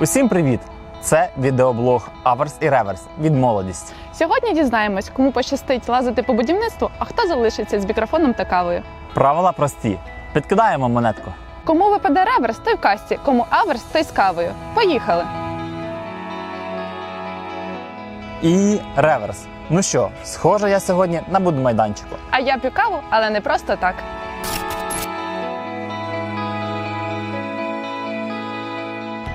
Усім привіт! Це відеоблог Аверс і Реверс від молодість. Сьогодні дізнаємось, кому пощастить лазити по будівництву, а хто залишиться з мікрофоном та кавою. Правила прості. Підкидаємо монетку. Кому випаде реверс, той в касті, кому аверс, той з кавою. Поїхали! І реверс. Ну що, схоже, я сьогодні на будмайданчику. А я п'ю каву, але не просто так.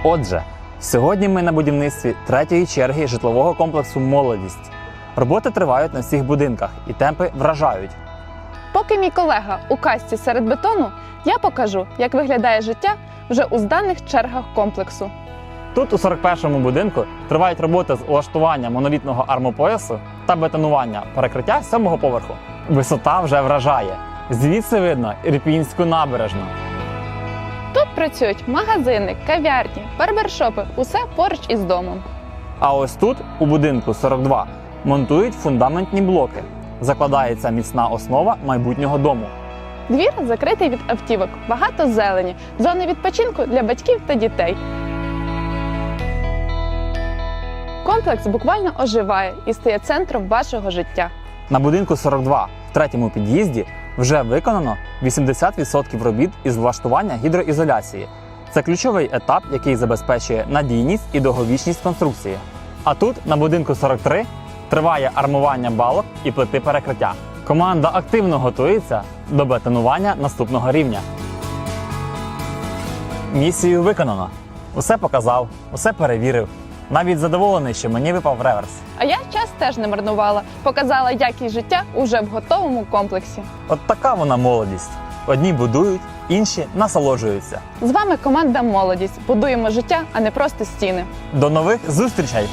Отже, сьогодні ми на будівництві третьої черги житлового комплексу Молодість. Роботи тривають на всіх будинках і темпи вражають. Поки мій колега у касті серед бетону, я покажу, як виглядає життя вже у зданих чергах комплексу. Тут у 41-му будинку тривають роботи з улаштування монолітного армопоясу та бетонування перекриття сьомого поверху. Висота вже вражає. Звідси видно Ірпінську набережну. Працюють магазини, кав'ярні, барбершопи, усе поруч із домом. А ось тут, у будинку 42, монтують фундаментні блоки. Закладається міцна основа майбутнього дому. Двір закритий від автівок, багато зелені, зони відпочинку для батьків та дітей. Комплекс буквально оживає і стає центром вашого життя. На будинку 42 в третьому під'їзді вже виконано 80% робіт із влаштування гідроізоляції. Це ключовий етап, який забезпечує надійність і довговічність конструкції. А тут, на будинку 43, триває армування балок і плити перекриття. Команда активно готується до бетонування наступного рівня. Місію виконано. Усе показав, усе перевірив. Навіть задоволений, що мені випав реверс. А я час теж не марнувала, показала якість життя уже в готовому комплексі. От така вона молодість. Одні будують, інші насолоджуються. З вами команда Молодість. Будуємо життя, а не просто стіни. До нових зустрічей!